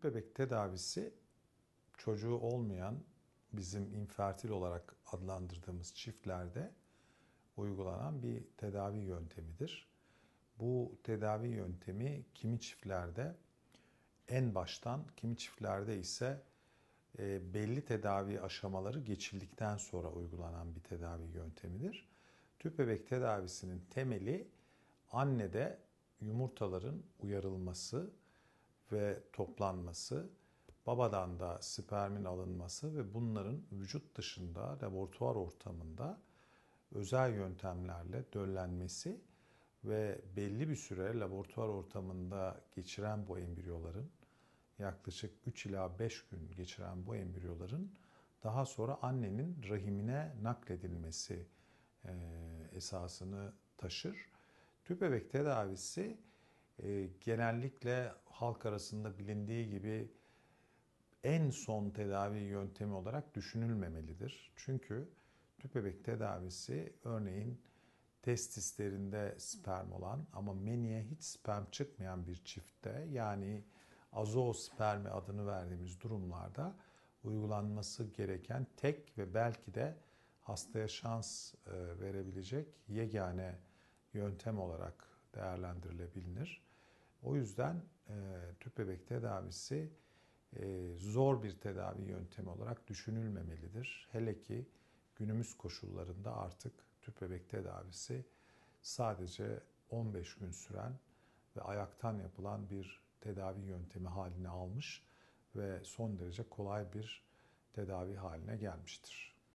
Tüp bebek tedavisi çocuğu olmayan bizim infertil olarak adlandırdığımız çiftlerde uygulanan bir tedavi yöntemidir. Bu tedavi yöntemi kimi çiftlerde en baştan, kimi çiftlerde ise e, belli tedavi aşamaları geçildikten sonra uygulanan bir tedavi yöntemidir. Tüp bebek tedavisinin temeli annede yumurtaların uyarılması ve toplanması, babadan da spermin alınması ve bunların vücut dışında laboratuvar ortamında özel yöntemlerle döllenmesi ve belli bir süre laboratuvar ortamında geçiren bu embriyoların yaklaşık 3 ila 5 gün geçiren bu embriyoların daha sonra annenin rahimine nakledilmesi esasını taşır. Tüp bebek tedavisi e, genellikle halk arasında bilindiği gibi en son tedavi yöntemi olarak düşünülmemelidir. Çünkü tüp bebek tedavisi örneğin testislerinde sperm olan ama meniye hiç sperm çıkmayan bir çiftte yani azoospermi adını verdiğimiz durumlarda uygulanması gereken tek ve belki de hastaya şans e, verebilecek yegane yöntem olarak değerlendirilebilir. O yüzden e, tüp bebek tedavisi e, zor bir tedavi yöntemi olarak düşünülmemelidir. Hele ki günümüz koşullarında artık tüp bebek tedavisi sadece 15 gün süren ve ayaktan yapılan bir tedavi yöntemi haline almış ve son derece kolay bir tedavi haline gelmiştir.